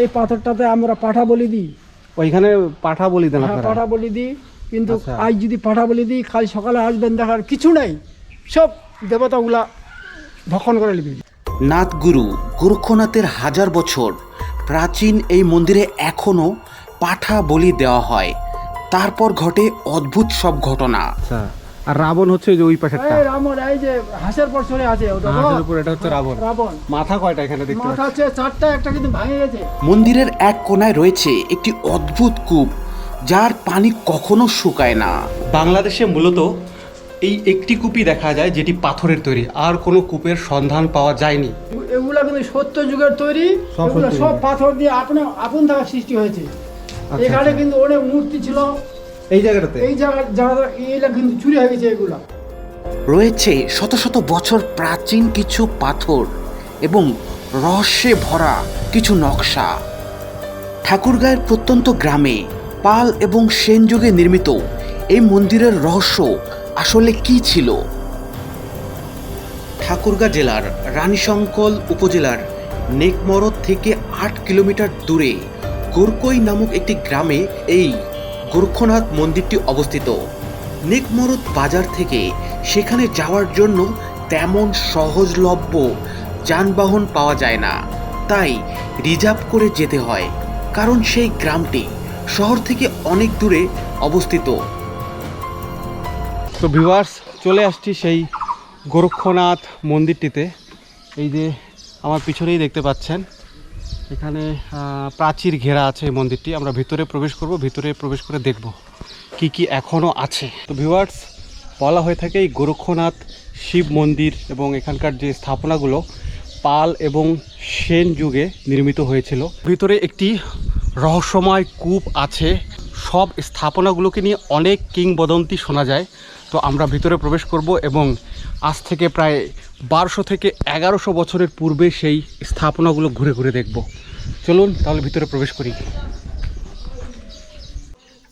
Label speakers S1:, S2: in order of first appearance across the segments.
S1: এই পাথরটাতে আমরা পাঠা বলি দিই।
S2: ওইখানে পাঠা বলি দেন
S1: হ্যাঁ পাঠা বলি দিই। কিন্তু
S2: আচ্ছা।
S1: আজ যদি পাঠা বলি দিই কাল সকালে আসবেন দেখার কিছু নাই। সব দেবতাগুলা ভক্ষণ করে নিবি
S3: নাথগুরু গোরক্ষনাথের হাজার বছর প্রাচীন এই মন্দিরে এখনও পাঠা বলি দেওয়া হয়। তারপর ঘটে অদ্ভুত সব ঘটনা।
S2: আচ্ছা। আর রাবণ হচ্ছে ওই যে ওই পাশেরটা।
S1: এই রামন এই যে হাঁসের পর চলে আছে ওটা বড়।
S2: হাঁসের উপর এটা হচ্ছে রাবণ।
S1: রাবণ।
S2: মাথা কয়টা এখানে দেখতে
S1: মাথা হচ্ছে চারটা একটা কিন্তু ভাঙে গেছে।
S3: মন্দিরের এক কোনায় রয়েছে একটি অদ্ভুত কূপ যার পানি কখনো শুকায় না।
S2: বাংলাদেশে মূলত এই একটি কূপই দেখা যায় যেটি পাথরের তৈরি আর কোনো কূপের সন্ধান পাওয়া যায়নি।
S1: এগুলা কিন্তু সত্য যুগের তৈরি
S2: সব
S1: সব পাথর দিয়ে আপনি আপন থাকা সৃষ্টি হয়েছে।
S2: আচ্ছা,
S1: এখানে
S2: আচ্ছা।
S1: কিন্তু অনেক মূর্তি ছিল
S2: এই জায়গাটাতে?
S1: এই জায়গা জায়গা এইগুলা কিন্তু চুরি হয়ে গেছে এগুলা।
S3: রয়েছে শত শত বছর প্রাচীন কিছু পাথর এবং রহস্যে ভরা কিছু নকশা। ঠাকুরগাঁয়ের প্রত্যন্ত গ্রামে পাল এবং সেন যুগে নির্মিত এই মন্দিরের রহস্য আসলে কি ছিল? ঠাকুরগাঁ জেলার রানীশঙ্কল উপজেলার নেকমরদ থেকে আট কিলোমিটার দূরে গোরকই নামক একটি গ্রামে এই গোরক্ষনাথ মন্দিরটি অবস্থিত। নেকমরদ বাজার থেকে সেখানে যাওয়ার জন্য তেমন সহজলভ্য যানবাহন পাওয়া যায় না। তাই রিজার্ভ করে যেতে হয়, কারণ সেই গ্রামটি শহর থেকে অনেক দূরে অবস্থিত।
S2: তো ভিউয়ার্স, চলে আসছি সেই গোরক্ষনাথ মন্দিরটিতে। এই যে আমার পিছনেই দেখতে পাচ্ছেন এখানে প্রাচীর ঘেরা আছে এই মন্দিরটি। আমরা ভিতরে প্রবেশ করব, ভিতরে প্রবেশ করে দেখব কি কি এখনও আছে। তো ভিউয়ার্স বলা হয়ে থাকে এই গোরক্ষনাথ, শিব মন্দির এবং এখানকার যে স্থাপনাগুলো পাল এবং সেন যুগে নির্মিত হয়েছিল। ভিতরে একটি রহস্যময় কূপ আছে। সব স্থাপনাগুলোকে নিয়ে অনেক কিংবদন্তি শোনা যায়। তো আমরা ভিতরে প্রবেশ করব এবং আজ থেকে প্রায় বারোশো থেকে এগারোশো বছরের পূর্বে সেই স্থাপনাগুলো ঘুরে ঘুরে দেখব। চলুন তাহলে ভিতরে প্রবেশ করি।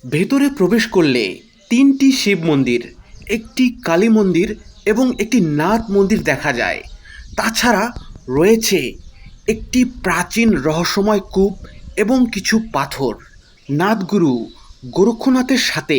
S3: ভেতরে প্রবেশ করলে তিনটি শিব মন্দির, একটি কালী মন্দির এবং একটি নাথ মন্দির দেখা যায়। তাছাড়া রয়েছে একটি প্রাচীন রহস্যময় কূপ এবং কিছু পাথর। নাথগুরু গোরক্ষনাথের সাথে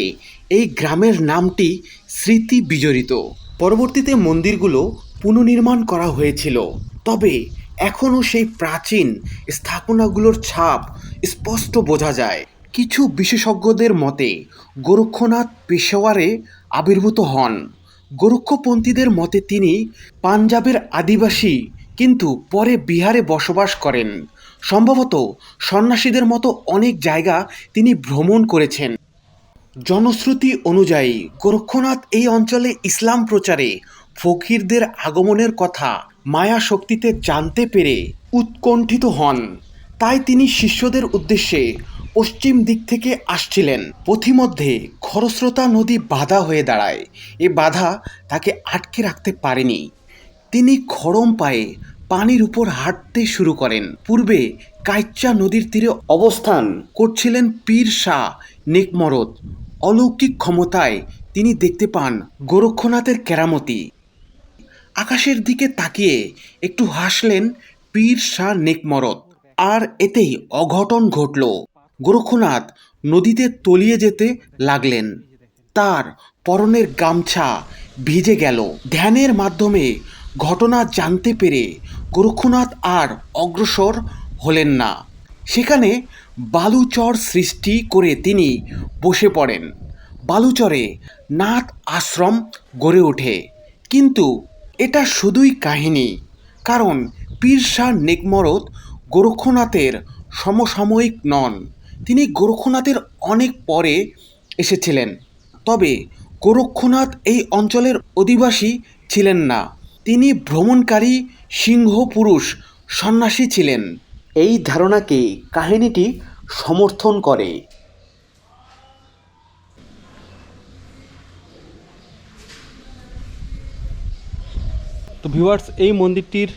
S3: এই গ্রামের নামটি স্মৃতি বিজড়িত। পরবর্তীতে মন্দিরগুলো পুনর্নির্মাণ করা হয়েছিল। তবে এখনও সেই প্রাচীন স্থাপনাগুলোর ছাপ স্পষ্ট বোঝা যায়। কিছু বিশেষজ্ঞদের মতে, গোরক্ষনাথ পেশোয়ারে আবির্ভূত হন। গোরক্ষপন্থীদের মতে তিনি পাঞ্জাবের আদিবাসী, কিন্তু পরে বিহারে বসবাস করেন। সম্ভবত সন্ন্যাসীদের মতো অনেক জায়গা তিনি ভ্রমণ করেছেন। জনশ্রুতি অনুযায়ী, গোরক্ষনাথ এই অঞ্চলে ইসলাম প্রচারে ফকিরদের আগমনের কথা মায়া শক্তিতে জানতে পেরে উৎকণ্ঠিত হন। তাই তিনি শিষ্যদের উদ্দেশ্যে পশ্চিম দিক থেকে আসছিলেন। পথিমধ্যে খরস্রোতা নদী বাধা হয়ে দাঁড়ায়। এ বাধা তাকে আটকে রাখতে পারেনি। তিনি খড়ম পায়ে পানির উপর হাঁটতে শুরু করেন। পূর্বে কাইচ্চা নদীর তীরে অবস্থান করছিলেন পীর শাহ নেকমরদ। অলৌকিক ক্ষমতায় তিনি দেখতে পান গোরক্ষনাথের কেরামতি। আকাশের দিকে তাকিয়ে একটু হাসলেন পীর শাহ নেকমরদ আর এতেই অঘটন ঘটল। গোরক্ষনাথ নদীতে তলিয়ে যেতে লাগলেন। তার পরনের গামছা ভিজে গেল। ধ্যানের মাধ্যমে ঘটনা জানতে পেরে গোরক্ষনাথ আর অগ্রসর হলেন না। সেখানে বালুচর সৃষ্টি করে তিনি বসে পড়েন। বালুচরে নাথ আশ্রম গড়ে ওঠে। কিন্তু এটা শুধুই কাহিনী, কারণ পীর শাহ নেকমরদ গোরক্ষনাথের সমসাময়িক নন। তিনি গোরক্ষনাথের অনেক পরে এসেছিলেন, তবে গোরক্ষনাথ এই অঞ্চলের অধিবাসী ছিলেন না। তিনি ভ্রমণকারী সিংহ পুরুষ সন্ন্যাসী ছিলেন। এই ধারণাকে কাহিনীটি সমর্থন করে।
S2: তো ভিউয়ার্স এই মন্দিরটির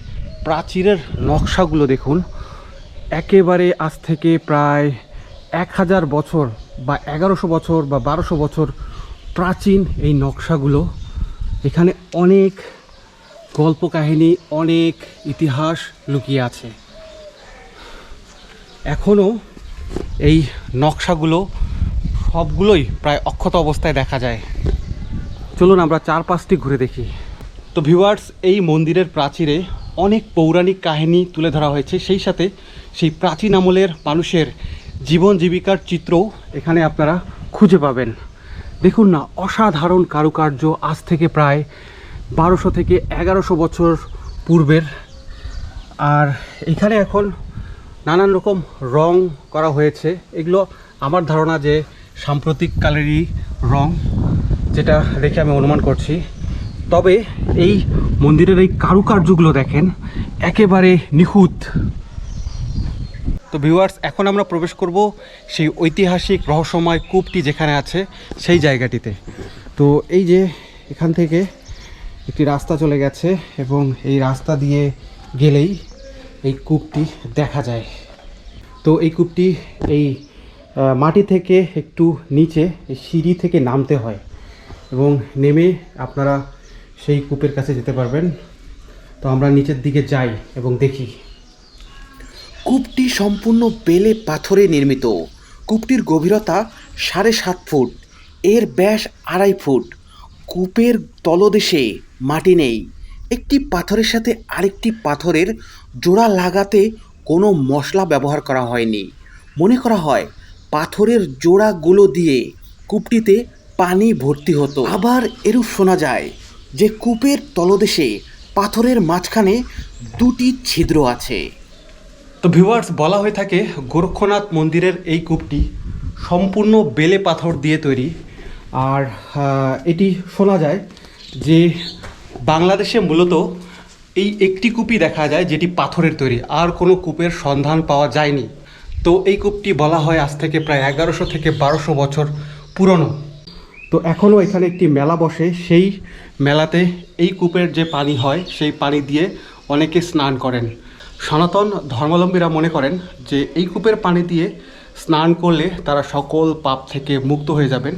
S2: প্রাচীরের নকশাগুলো দেখুন। একেবারে আজ থেকে প্রায় এক হাজার বছর বা এগারোশো বছর বা বারোশো বছর প্রাচীন এই নকশাগুলো। এখানে অনেক গল্প কাহিনী অনেক ইতিহাস লুকিয়ে আছে। এখনও এই নকশাগুলো সবগুলোই প্রায় অক্ষত অবস্থায় দেখা যায়। চলুন আমরা চার পাঁচটি ঘুরে দেখি। তো ভিউয়ার্স এই মন্দিরের প্রাচীরে অনেক পৌরাণিক কাহিনী তুলে ধরা হয়েছে। সেই সাথে সেই প্রাচীন আমলের মানুষের জীবন জীবিকার চিত্রও এখানে আপনারা খুঁজে পাবেন। দেখুন না, অসাধারণ কারুকার্য আজ থেকে প্রায় বারোশো থেকে এগারোশো বছর পূর্বের। আর এখানে এখন নানান রকম রং করা হয়েছে। এগুলো আমার ধারণা যে সাম্প্রতিককালেরই রং, যেটা দেখে আমি অনুমান করছি। তবে এই মন্দিরের এই কারুকার্যগুলো দেখেন, একেবারে নিখুঁত। তো ভিউয়ার্স এখন আমরা প্রবেশ করব সেই ঐতিহাসিক রহস্যময় কূপটি যেখানে আছে, সেই জায়গাটিতে। তো এই যে এখান থেকে একটি রাস্তা চলে গেছে এবং এই রাস্তা দিয়ে গেলেই এই কূপটি দেখা যায়। তো এই কূপটি এই মাটি থেকে একটু নিচে, এই সিঁড়ি থেকে নামতে হয় এবং নেমে আপনারা সেই কূপের কাছে যেতে পারবেন। তো আমরা নিচের দিকে যাই এবং দেখি।
S3: কূপটি সম্পূর্ণ বেলে পাথরে নির্মিত। কূপটির গভীরতা সাড়ে সাত ফুট, এর ব্যাস আড়াই ফুট। কূপের তলদেশে মাটি নেই। একটি পাথরের সাথে আরেকটি পাথরের জোড়া লাগাতে কোনো মশলা ব্যবহার করা হয়নি। মনে করা হয়, পাথরের জোড়াগুলো দিয়ে কূপটিতে পানি ভর্তি হতো। আবার এরূপ শোনা যায় যে কূপের তলদেশে পাথরের মাঝখানে দুটি ছিদ্র আছে।
S2: তো ভিউয়ার্স বলা হয়ে থাকে গোরক্ষনাথ মন্দিরের এই কূপটি সম্পূর্ণ বেলে পাথর দিয়ে তৈরি। আর এটি শোনা যায় যে বাংলাদেশে মূলত এই একটি কূপই দেখা যায় যেটি পাথরের তৈরি। আর কোনো কূপের সন্ধান পাওয়া যায়নি। তো এই কূপটি বলা হয় আজ থেকে প্রায় এগারোশো থেকে বারোশো বছর পুরনো। তো এখনও এখানে একটি মেলা বসে। সেই মেলাতে এই কূপের যে পানি হয়, সেই পানি দিয়ে অনেকে স্নান করেন। সনাতন ধর্মাবলম্বীরা মনে করেন যে এই কূপের পানি দিয়ে স্নান করলে তারা সকল পাপ থেকে মুক্ত হয়ে যাবেন।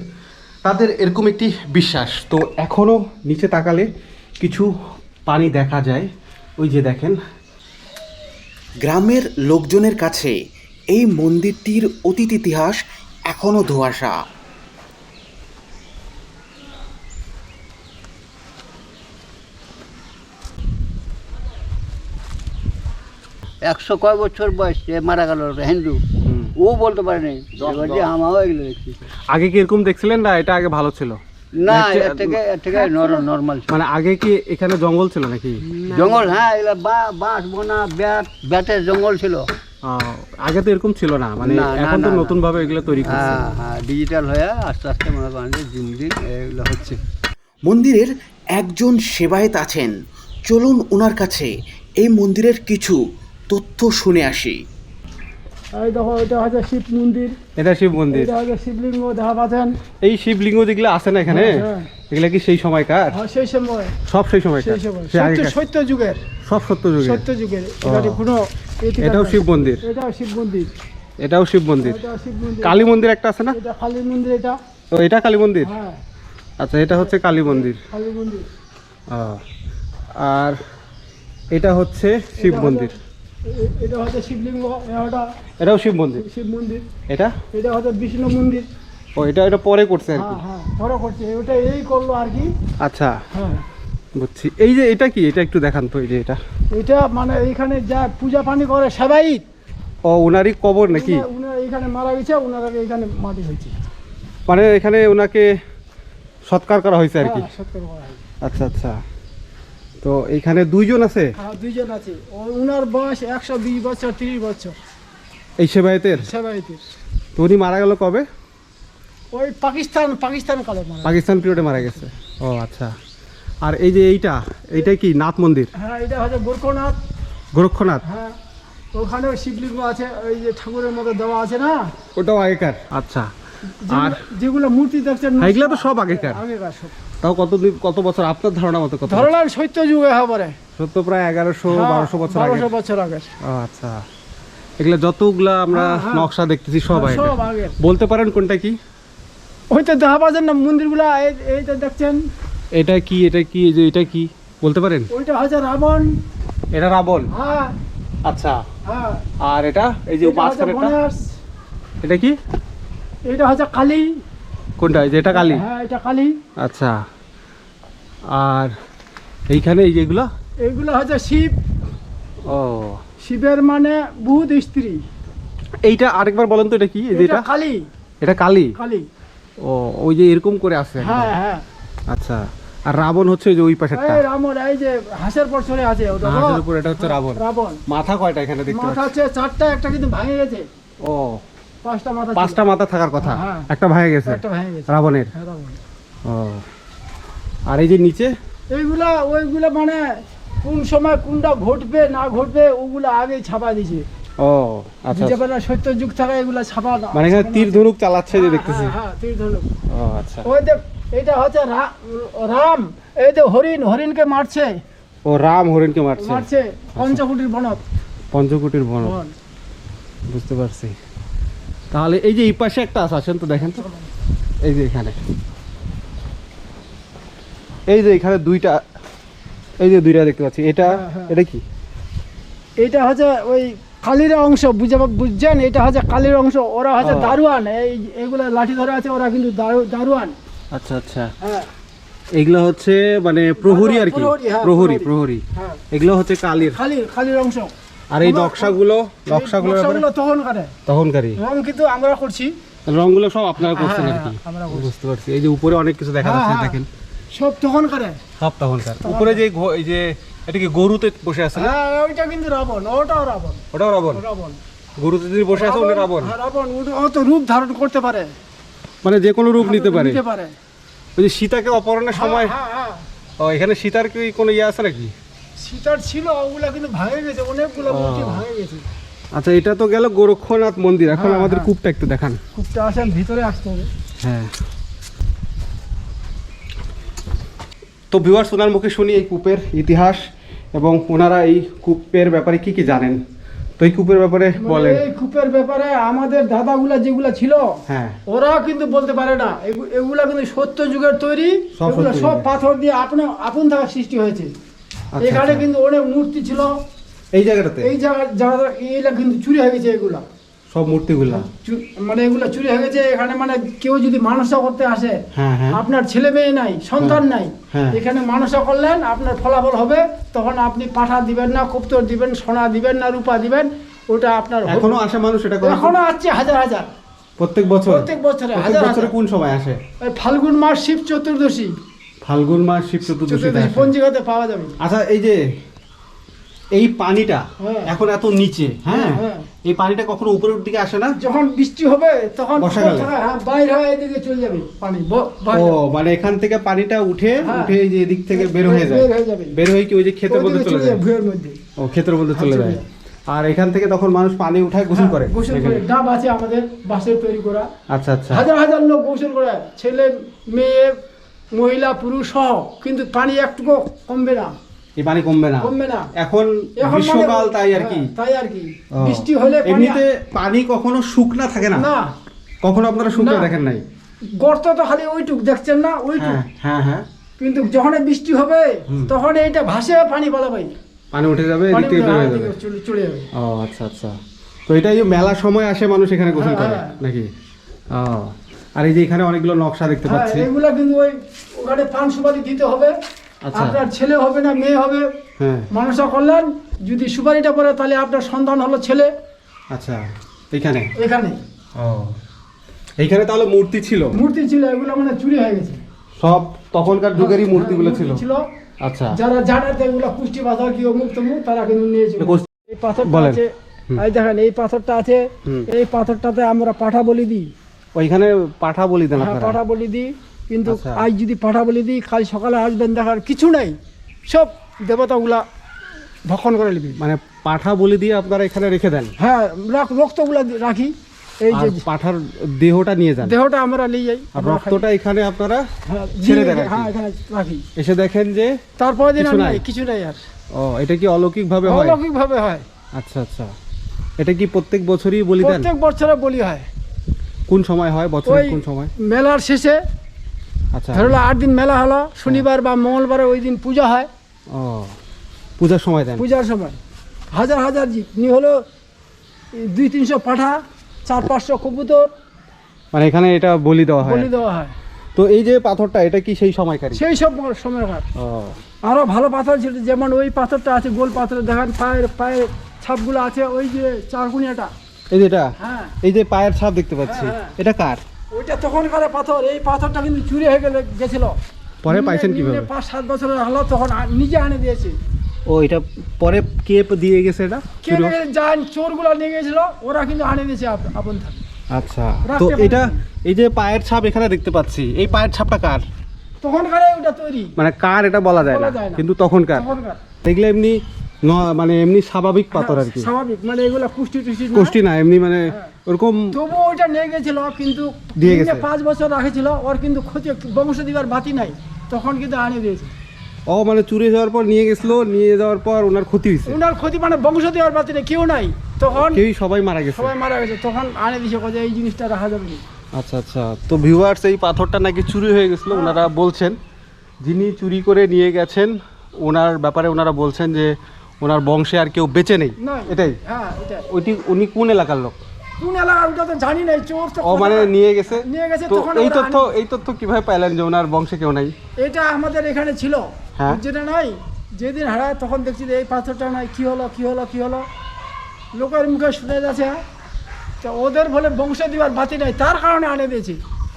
S2: তাদের এরকম একটি বিশ্বাস। তো এখনও নিচে তাকালে কিছু পানি দেখা যায়। ওই যে দেখেন।
S3: গ্রামের লোকজনের কাছে এই মন্দিরটির অতীত ইতিহাস এখনও ধোঁয়াশা।
S4: একশো কয় বছর বয়স মারা গেল হিন্দু। ও বলতে পারেনি। এবার যে আমারও এগুলো দেখছি।
S2: আগে কি এরকম দেখছিলেন না? এটা আগে ভালো ছিল।
S4: না
S2: হচ্ছে-
S4: এর থেকে এর থেকে নর্মাল
S2: মানে আগে কি এখানে জঙ্গল ছিল নাকি?
S4: জঙ্গল হ্যাঁ এগুলো বা- বাঁশ বোনা ব্যাট ব্যাটের জঙ্গল ছিল।
S2: আহ, আগে তো এরকম ছিল না। মানে এখন তো। নতুন ভাবে এগুলো তৈরি করছে।
S4: হ্যাঁ হ্যাঁ ডিজিটাল হয়ে আস্তে আস্তে মনে করেন যে দিন দিন এগুলো হচ্ছে।
S3: মন্দিরের একজন সেবায়েত আছেন। চলুন ওনার কাছে এই মন্দিরের কিছু তথ্য শুনে আসি।
S1: এই দেখো এটা হচ্ছে শিব মন্দির।
S2: এটা শিব মন্দির।
S1: এটা হচ্ছে শিবলিঙ্গ দেখা পাচ্ছেন?
S2: এই শিবলিঙ্গ যেগুলো আছে না এখানে
S1: হ্যাঁ, হ্যাঁ।
S2: এগুলা কি সেই সময়কার?
S1: হ্যাঁ, সেই সময়।
S2: সব সেই সময়কার।
S1: সেই সময়।
S2: সেই
S1: সত্য সত্য যুগের।
S2: সব সত্য যুগে
S1: সত্য যুগের। এখানে কোনো
S2: এটাও শিব মন্দির।
S1: এটাও শিব মন্দির।
S2: এটাও শিব মন্দির।
S1: এটা
S2: কালী মন্দির একটা আছে না?
S1: এটা কালী মন্দির এটা।
S2: তো এটা কালী মন্দির?
S1: হ্যাঁ।
S2: আচ্ছা এটা হচ্ছে কালী মন্দির।
S1: কালী মন্দির।
S2: আর এটা হচ্ছে শিব মন্দির।
S1: এটা হচ্ছে শিবলিঙ্গ এটা
S2: এটাও শিব মন্দির?
S1: শিব মন্দির।
S2: এটা?
S1: এটা হচ্ছে বিষ্ণু মন্দির।
S2: ও এটা এটা পরে করছে আর কি?
S1: হ্যাঁ হ্যাঁ বড় করছে। ওটা এই করল আর কি।
S2: আচ্ছা।
S1: হ্যাঁ।
S2: বুঝছি। এই যে এটা কি? এটা একটু দেখান তো এই যে এটা।
S1: এটা মানে এইখানে যা পূজা পানি করে সবাই।
S2: ও উনারই কবর নাকি?
S1: উনার এইখানে মারা গেছে ওনারা এইখানে মাটি হয়েছে।
S2: মানে এখানে ওনাকে সৎকার করা হয়েছে আর কি?
S1: হ্যাঁ, সত্তর করা হয়েছে।
S2: আচ্ছা আচ্ছা। তো এইখানে দুইজন আছে?
S1: হ্যাঁ দুইজন আছে। ও উনার বয়স একশো বিশ বছর তিরিশ বছর।
S2: এই সেবায়তের?
S1: সবাইতে
S2: তো উনি মারা গেল কবে?
S1: ওই পাকিস্তান পাকিস্তান কালে
S2: পাকিস্তান পিরিয়ডে মারা গেছে। ও আচ্ছা। আর এই যে এইটা এইটা কি নাথ মন্দির?
S1: হ্যাঁ এটা হচ্ছে গোরখনাথ।
S2: গোরক্ষনাথ
S1: হ্যাঁ ওখানেও শিবলিঙ্গ আছে ওই যে ঠাকুরের মতো দেওয়া আছে না?
S2: ওটাও আগেকার। আচ্ছা। আর
S1: যেগুলো- যেগুলো মূর্তি দেখছেন
S2: হ্যাঁ, এগুলো তো সব আগেকার।
S1: আগেকার সব।
S2: তাও কত কত বছর? আপনার ধারণা মতো কত
S1: ধরলেন সত্য যুগে হবে
S2: সত্য প্রায় এগারোশো বারোশো বছর আগে
S1: হ্যাঁ, বছর আগে
S2: ও আচ্ছা। এগুলো যতগুলা আমরা
S1: হ্যাঁ, হ্যাঁ।
S2: নকশা দেখতেছি সব আগে বলতে পারেন কোনটা কি?
S1: ওই তো দেখা পাচ্ছেন না মন্দিরগুলা এই- এইটা দেখছেন।
S2: এটা কি এটা কি এই যে এটা কি? বলতে পারেন?
S1: ওইটা হচ্ছে রাবণ।
S2: এটা রাবণ?
S1: হ্যাঁ।
S2: আচ্ছা।
S1: হ্যাঁ।
S2: আর এটা এই যে
S1: পাঁচ
S2: এটা কি?
S1: এটা হচ্ছে কালী।
S2: কোনটা? এই যে এটা কালী?
S1: হ্যাঁ এটা কালী।
S2: আচ্ছা। আর এইখানে এই যেগুলো
S1: এইগুলো হচ্ছে শিব।
S2: ও।
S1: শিবের মানে বহুত স্ত্রী।
S2: এইটা আরেকবার বলেন তো এটা কি?
S1: এটা কালী।
S2: এটা কালী?
S1: কালী।
S2: ও ওই যে এরকম করে আছে?
S1: হ্যাঁ হ্যাঁ।
S2: আচ্ছা। আর রাবণ হচ্ছে যে ওই পাশেরটা?
S1: এই রামন এই যে হাঁসের পর চলে আছে ওটা
S2: হাঁসের। উপর এটা হচ্ছে রাবণ।
S1: রাবণ।
S2: মাথা কয়টা এখানে দেখতে
S1: মাথা
S2: পাচ্ছি?
S1: হচ্ছে চারটা একটা কিন্তু ভেঙে গেছে।
S2: ও।
S1: পাঁচটা মাথা
S2: পাঁচটা মাথা থাকার কথা?
S1: হ্যাঁ।
S2: একটা ভেঙে গেছে?
S1: গেছে।
S2: রাবণের?
S1: হ্যাঁ,
S2: ও। আর এই যে নিচে?
S1: এইগুলা ওইগুলা মানে কোন সময় কোনটা ঘটবে না ঘটবে ওগুলা আগেই ছাপা দিছে
S2: ও আচ্ছা
S1: সত্য যুগ থাকে এগুলা ছাপা
S2: মানে এখানে তীর ধনুক চালাচ্ছে যে
S1: হ্যাঁ,
S2: দেখতেছি।
S1: হ্যাঁ, হ্যাঁ, তীর ধনুক।
S2: ও আচ্ছা।
S1: ওই দেখ এটা হচ্ছে রাম। এই যে হরিণ হরিণকে মারছে।
S2: ও রাম হরিণকে মারছে।
S1: মারছে পঞ্চকুটির বনত
S2: পঞ্চকুটির বন
S1: বন।
S2: বুঝতে পারছি। তাহলে এই যে এই পাশে একটা আছে আসেন তো দেখেন তো। এই যে এখানে। এই যে এখানে দুইটা এই যে দুইটা দেখতে পাচ্ছি। এটা
S1: হ্যাঁ, হ্যাঁ।
S2: এটা কি?
S1: এইটা হচ্ছে ওই কালির অংশ বুঝে বুঝছেন? এটা হচ্ছে কালির অংশ ওরা হচ্ছে দারুয়ান। এই এগুলা লাঠি ধরে আছে ওরা কিন্তু দারু- দারুয়ান।
S2: আচ্ছা আচ্ছা।
S1: হ্যাঁ।
S2: এগুলো হচ্ছে মানে প্রহরী আর কি?
S1: প্রহরী, হ্যাঁ,
S2: প্রহরী এগুলো হচ্ছে কালির।
S1: খালির খালির অংশ।
S2: আর এই নকশাগুলো
S1: নকশাগুলো রং কিন্তু আমরা করছি।
S2: রংগুলো সব আপনারা করছেন আর
S1: হ্যাঁ,
S2: কি
S1: হ্যাঁ।
S2: বুঝতে পারছি। এই যে উপরে অনেক কিছু দেখা
S1: হ্যাঁ,
S2: যাচ্ছে
S1: হ্যাঁ।
S2: দেখেন।
S1: সব
S2: সব তখনকার। উপরে যে এই যে এটা কি গরুতে বসে আছে না?
S1: হ্যাঁ ওইটা কিন্তু রাবণ ওটাও রাবণ।
S2: ওটাও রাবণ?
S1: রাবণ।
S2: গরুতে যদি বসে আছে উনি রাবণ
S1: হ্যাঁ, রাবণ ওটা- ও তো রূপ ধারণ করতে পারে।
S2: মানে যে কোনো রূপ নিতে পারে।
S1: নিতে পারে।
S2: ওই যে সীতাকে অপহরণের সময়
S1: হ্যাঁ, হ্যাঁ,
S2: ও
S1: হ্যাঁ।
S2: এখানে সীতার কি কোনো ইয়ে আছে নাকি?
S1: সীতার ছিল ওগুলা কিন্তু ভাঙে গেছে অনেকগুলো মূর্তি ভাঙে গেছে।
S2: আচ্ছা এটা তো গেল গোরক্ষনাথ মন্দির এখন
S1: হ্যাঁ,
S2: আমাদের
S1: হ্যাঁ।
S2: কূপটা একটু দেখান।
S1: কূপটা আসেন ভিতরে আসতে হবে।
S2: হ্যাঁ। তো ভিউয়ার্স ওনার মুখে শুনি এই কূপের ইতিহাস এবং ওনারা এই কূপের ব্যাপারে কি কি জানেন? তো এই কূপের ব্যাপারে
S1: মানে
S2: বলেন।
S1: এই কূপের ব্যাপারে আমাদের দাদাগুলা যেগুলা ছিল
S2: হ্যাঁ।
S1: ওরা কিন্তু বলতে পারে না। এগু- এগুলা কিন্তু সত্য যুগের তৈরি
S2: সব
S1: পাথর দিয়ে আপনা আপন থাকা সৃষ্টি হয়েছে। এখানে
S2: আচ্ছা।
S1: কিন্তু অনেক মূর্তি ছিল।
S2: এই জায়গাটাতে?
S1: এই জায়গা জায়গা এইগুলা কিন্তু চুরি হয়ে গেছে এগুলা।
S2: সব মূর্তিগুলা?
S1: মানে এগুলা চুরি হয়ে গেছে এখানে মানে কেউ যদি মানসা করতে আসে
S2: হ্যাঁ হ্যাঁ।
S1: আপনার ছেলে মেয়ে নাই সন্তান নাই
S2: হ্যাঁ।
S1: এখানে মানসা করলেন আপনার ফলাফল হবে তখন আপনি পাঠা দিবেন না কপ্তর দিবেন সোনা দিবেন না রূপা দিবেন ওটা আপনার
S2: এখনও আসে মানুষ এটা
S1: এখনও আসছে হাজার হাজার।
S2: প্রত্যেক বছর?
S1: প্রত্যেক বছরে হাজার
S2: বছরে
S1: হাজার।
S2: কোন সময় আসে?
S1: ফাল্গুন মাস শিব চতুর্দশী।
S2: ফাল্গুন মাস শিব
S1: চতুর্দশী। পঞ্জিকাতে পাওয়া যাবে?
S2: আচ্ছা এই যে এই পানিটা
S1: হ্যাঁ।
S2: এখন এত নিচে হ্যাঁ?
S1: হ্যাঁ।
S2: এই পানিটা কখনো উপরের দিকে আসে না?
S1: যখন বৃষ্টি হবে তখন
S2: বর্ষাকালে?
S1: হ্যাঁ বাইরে হয়ে এদিকে চলে যাবে পানি
S2: ও মানে এখান থেকে পানিটা উঠে
S1: হ্যাঁ।
S2: উঠে এই যে এদিক থেকে বের হয়ে যায়।
S1: বের হয়ে
S2: হয়ে কি ওই যে ক্ষেতের মধ্যে চলে যায়?
S1: ভুঁইয়ের মধ্যে।
S2: ও ক্ষেতের মধ্যে চলে যায়। আর এখান থেকে তখন মানুষ পানি উঠায় গোসল করে?
S1: হ্যাঁ, গোসল করে। ডাব আছে আমাদের বাঁশের তৈরি করা।
S2: আচ্ছা আচ্ছা।
S1: হাজার হাজার লোক গোসল করে। ছেলে মেয়ে মহিলা পুরুষ সহ কিন্তু পানি একটুকু কমবে না।
S2: এই পানি কমবে না।
S1: কমবে না।
S2: এখন
S1: মানে-
S2: গ্রীষ্মকাল তাই আর কি।
S1: হ্যাঁ, তাই আর কি। বৃষ্টি হলে
S2: এমনিতে পানি কখনো শুকনা থাকে না?
S1: না।
S2: কখনো আপনারা শুকনা দেখেন নাই?
S1: গর্ত তো খালি ওইটুক দেখছেন না? ওইটুক।
S2: হ্যাঁ হ্যাঁ হ্যাঁ।
S1: কিন্তু যখন বৃষ্টি হবে তখন এইটা ভাসে পানি পালাবে।
S2: পানি উঠে যাবে
S1: পানি
S2: এদিক থেকে যাবে
S1: চলে- যাবে।
S2: ও আচ্ছা আচ্ছা। তো এটা এই মেলার সময় আসে মানুষ এখানে গোসল
S1: হ্যাঁ,
S2: করে
S1: হ্যাঁ।
S2: নাকি? ও। আর এই যে এখানে অনেকগুলো নকশা দেখতে
S1: হ্যাঁ
S2: পাচ্ছি।
S1: এগুলা কিন্তু ওই ওখানে পান সুপারি দিতে হবে।
S2: আচ্ছা।
S1: আপনার ছেলে হবে না মেয়ে হবে।
S2: হ্যাঁ।
S1: মানুষা করলেন যদি সুপারিটা পড়ে তাহলে আপনার সন্তান হলো ছেলে।
S2: আচ্ছা এখানে?
S1: এখানে।
S2: ও। এইখানে তাহলে মূর্তি ছিল?
S1: মূর্তি ছিল এগুলো মানে চুরি হয়ে গেছে।
S2: সব তখনকার যুগেরই
S1: হ্যাঁ,
S2: মূর্তিগুলো ছিল।
S1: ছিল।
S2: আচ্ছা।
S1: যারা জানে এগুলো পুষ্টি পাথর কি অমুক তমুক তারা কিন্তু নিয়েছিল এই পাথরটা আছে। এই দেখেন এই পাথরটা আছে। এই পাথরটাতে আমরা পাঠা বলি দিই।
S2: ওইখানে পাঠা বলি দেন
S1: হ্যাঁ পাঠা বলি দিই। কিন্তু
S2: আচ্ছা।
S1: আজ যদি পাঠা বলি দিই কাল সকালে আসবেন দেখার কিছু নাই। সব দেবতাগুলা ভক্ষণ করে নিবি।
S2: মানে পাঠা বলি দিয়ে আপনারা এখানে রেখে দেন?
S1: হ্যাঁ রক্তগুলা রাখি। এই যে
S2: পাঠার দেহটা নিয়ে যান।
S1: দেহটা আমরা নিয়ে যাই।
S2: আর রক্তটা এখানে আপনারা
S1: হ্যাঁ,
S2: ছেড়ে দেন
S1: হ্যাঁ এখানে রাখি।
S2: এসে দেখেন যে
S1: তারপরে দিন নাই।
S2: নাই?
S1: কিছু নাই আর।
S2: ও এটা কি অলৌকিক ভাবে হয়?
S1: অলৌকিক ভাবে হয়।
S2: আচ্ছা আচ্ছা। এটা কি প্রত্যেক বছরই বলি দেন?
S1: প্রত্যেক বছরে বলি হয়।
S2: কোন সময় হয় বছরের কোন সময়?
S1: মেলার শেষে।
S2: আচ্ছা।
S1: ধরো আট দিন মেলা হলো শনিবার বা মঙ্গলবারে ওই দিন পূজা হয়।
S2: ও পূজার সময় দেন
S1: পূজার সময়। হাজার হাজার জীব নিয়ে হলো দুই তিনশো পাঠা চার পাঁচশো কবুতর।
S2: মানে এখানে এটা বলি দেওয়া হয়।
S1: বলি দেওয়া হয়।
S2: তো এই যে পাথরটা এটা কি সেই সময়কার?
S1: সেই সব সময়কার
S2: ও।
S1: আরও ভালো পাথর ছিল যেমন ওই পাথরটা আছে গোল পাথর দেখেন পায়ের পায়ের ছাপগুলো আছে ওই যে চারকুনিয়াটা।
S2: এই যে এটা?
S1: হ্যাঁ।
S2: এই যে পায়ের ছাপ দেখতে পাচ্ছি।
S1: হ্যাঁ, হ্যাঁ।
S2: এটা কার?
S1: ওইটা তখনকার পাথর। এই পাথরটা কিন্তু চুরি হয়ে গেলে গেছিল।
S2: পরে পাইছেন কীভাবে?
S1: পাঁচ সাত বছরের হলো তখন নিজে আনে দিয়েছে।
S2: ও এটা পরে কে দিয়ে গেছে এটা?
S1: যান চোরগুলো নিয়ে গেছিল। ওরা কিন্তু আনে দিয়েছে আপন থাকে
S2: আচ্ছা। তো এটা এই যে পায়ের ছাপ এখানে দেখতে পাচ্ছি। এই পায়ের ছাপটা কার?
S1: তখনকার ওটা তৈরি।
S2: মানে কার এটা বলা যায় না। কিন্তু তখনকার এগুলো এমনি মানে এমনি স্বাভাবিক পাথর আর কি
S1: স্বাভাবিক মানে এগুলো পুষ্টি টুষ্টি না।
S2: কোষ্টি না এমনি মানে
S1: হ্যাঁ।
S2: ওরকম
S1: তবু ওইটা নিয়ে গেছিল কিন্তু
S2: দিয়ে গেছে।
S1: পাঁচ বছর রাখেছিল ওর কিন্তু ক্ষতি বংশ দিবার বাতি নাই তখন কিন্তু আনে দিয়েছে
S2: ও মানে চুরি যাওয়ার পর নিয়ে গেছিল নিয়ে যাওয়ার পর ওনার ক্ষতি হয়েছে
S1: ওনার ক্ষতি মানে বংশ দেওয়ার বাতি নেই কেউ নাই তখন
S2: কেউই সবাই মারা গেছে
S1: সবাই মারা গেছে তখন আনে দিয়েছে যে এই জিনিসটা রাখা যাবে না
S2: আচ্ছা আচ্ছা তো ভিউয়ার্স এই পাথরটা নাকি চুরি হয়ে গেছিল ওনারা বলছেন যিনি চুরি করে নিয়ে গেছেন ওনার ব্যাপারে ওনারা বলছেন যে ওনার বংশে আর কেউ বেঁচে নেই। এটাই।
S1: হ্যাঁ
S2: ওইটি উনি কোন এলাকার লোক?
S1: কোন এলাকা ওটা তো জানি চোর তো
S2: ও মানে নিয়ে গেছে?
S1: নিয়ে গেছে
S2: তো এই তথ্য এই তথ্য কীভাবে পাইলেন যে ওনার বংশে কেউ নাই?
S1: এটা আমাদের এখানে ছিল।
S2: হ্যাঁ।
S1: যেটা নাই যেদিন হারায় তখন দেখছি যে এই পাথরটা নাই কি হলো কি হলো কি হলো? লোকের মুখে শুনে যাচ্ছে তো ওদের বলে বংশ দিবার বাতি নাই তার কারণে আনে দিয়েছি।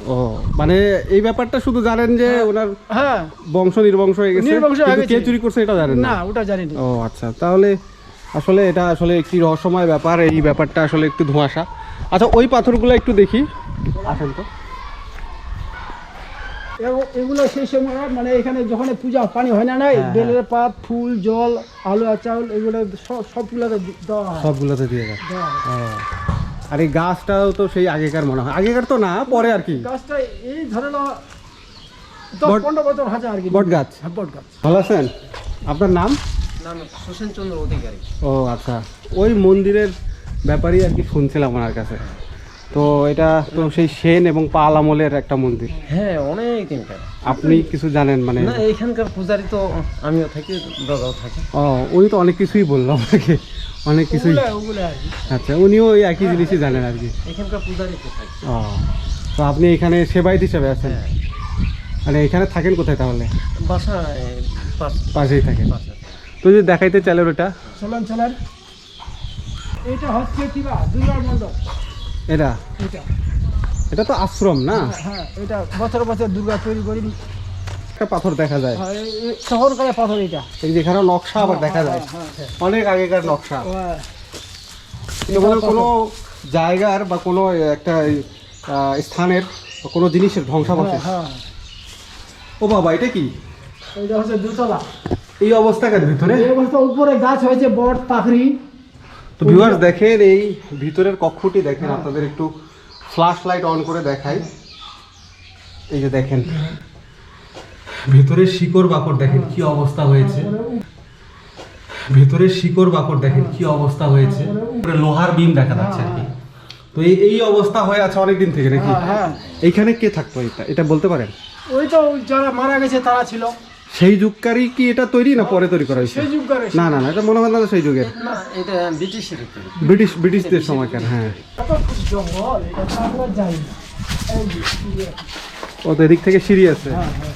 S2: ও মানে এই ব্যাপারটা শুধু জানেন যে ওনার
S1: হ্যাঁ।
S2: বংশ নির্বংশ হয়ে গেছে
S1: নির্বংশ হয়ে
S2: কিন্তু কে চুরি করছে এটা জানেন
S1: না।
S2: না
S1: ওটা জানি না
S2: ও আচ্ছা তাহলে আসলে এটা আসলে একটি রহস্যময় ব্যাপার এই ব্যাপারটা আসলে একটু ধোঁয়াশা। আচ্ছা ওই পাথরগুলো একটু দেখি। আসেন তো।
S1: এ- এগুলো সেই সময় মানে এখানে যখন পূজা পানি হয় না নাই?
S2: হ্যাঁ,
S1: বেলের পাত ফুল জল আলু আর চাউল এগুলো সব সবগুলোতে দি- দেওয়া হয়।
S2: সবগুলোতে দিয়ে
S1: দেওয়া হয়।
S2: আর এই গাছটাও তো সেই আগেকার মনে হয়। আগেকার তো না পরে আর কি।
S1: গাছটা এই ধরে নাও
S2: বট- গাছ।
S1: হ্যাঁ, বট গাছ।
S2: ভালো আছেন? আপনার নাম?
S5: নাম সুসেন অধিকারী।
S2: ও আচ্ছা। ওই মন্দিরের ব্যাপারেই আর কি শুনছিলাম ওনার কাছে। তো এটা তো সেই সেন এবং পাল আমলের একটা মন্দির।
S5: হ্যাঁ অনেক দিনকার
S2: আপনি কিছু জানেন মানে?
S5: না এইখানকার পূজারি তো আমিও থাকি দাদাও থাকি।
S2: ও উনি তো অনেক কিছুই বলল আপনাকে। অনেক কিছুই। আচ্ছা উনিও ওই একই জিনিসই জানেন আর কি।
S5: তো
S2: ও তো আপনি এখানে সেবায়ত হিসাবে আছেন?
S5: হ্যাঁ।
S2: মানে এখানে থাকেন কোথায় তাহলে?
S5: বাসা
S2: পাশেই থাকেন। তো যদি দেখাইতে চাইলেন ওটা?
S1: চলেন চলেন এটা হচ্ছে কিবা দুর্গা মণ্ডপ।
S2: এটা?
S1: এটা।
S2: এটা তো আশ্রম না?
S1: হ্যাঁ এটা বছর বছর দুর্গা তৈরি করি।
S2: একটা পাথর দেখা যায়।
S1: শহরকালে পাথর এটা।
S2: এই যেখানে নকশা আবার দেখা যায়।
S1: হ্যাঁ, হ্যাঁ।
S2: অনেক আগেকার নকশা। কোনো জায়গার বা কোনো একটা স্থানের কোনো জিনিসের ধ্বংসাবশেষ।
S1: হ্যাঁ
S2: ও বাবা এটা কি?
S1: এটা হচ্ছে দুতলা।
S2: এই অবস্থাকার ভিতরে?
S1: এই অবস্থা উপরে গাছ হয়েছে বট পাখরি
S2: তো ভিউয়ার্স দেখেন এই ভিতরের কক্ষটি দেখেন আপনাদের একটু ফ্ল্যাশ লাইট অন করে দেখাই। এই যে দেখেন। ভেতরের শিকড় বাকড় দেখেন কি অবস্থা হয়েছে। ভেতরের শিকড় বাকড় দেখেন কি অবস্থা হয়েছে। লোহার বিম দেখা যাচ্ছে আর কি। তো এই এই অবস্থা হয়ে আছে অনেক দিন থেকে নাকি?
S1: হ্যাঁ, হ্যাঁ।
S2: এইখানে কে থাকতো এটা? এটা বলতে পারেন?
S1: ওই তো যারা মারা গেছে তারা ছিল।
S2: সেই যুগকারই কি এটা তৈরি না পরে তৈরি করা হয়েছে? না না না এটা মনে হয় না সেই যুগের।
S5: না এটা ব্রিটিশের তৈরি।
S2: ব্রিটিশ ব্রিটিশদের সময়কার হ্যাঁ।
S1: এত জঙ্গল এটা আমরা যাই এই যে,
S2: ও তো এদিক থেকে সিঁড়ি আছে।
S1: হ্যাঁ, হ্যাঁ।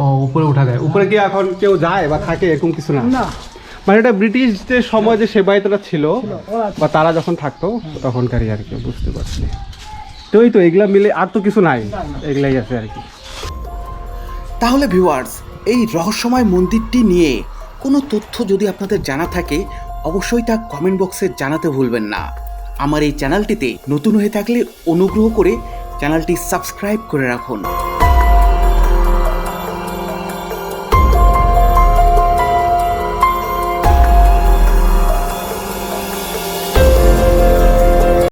S2: ও উপরে উঠা যায়। উপরে কি এখন কেউ যায় বা থাকে এরকম কিছু না?
S1: না।
S2: মানে এটা ব্রিটিশদের সময় যে সেবায়তরা ছিল বা তারা যখন থাকতো তখনকারই আর কি বুঝতে পারছি। তো ওই তো এগুলা মিলে আর তো কিছু নাই। এগুলাই আছে আর কি।
S3: তাহলে ভিউয়ার্স এই রহস্যময় মন্দিরটি নিয়ে কোনো তথ্য যদি আপনাদের জানা থাকে অবশ্যই তা কমেন্ট বক্সে জানাতে ভুলবেন না। আমার এই চ্যানেলটিতে নতুন হয়ে থাকলে অনুগ্রহ করে চ্যানেলটি সাবস্ক্রাইব করে রাখুন।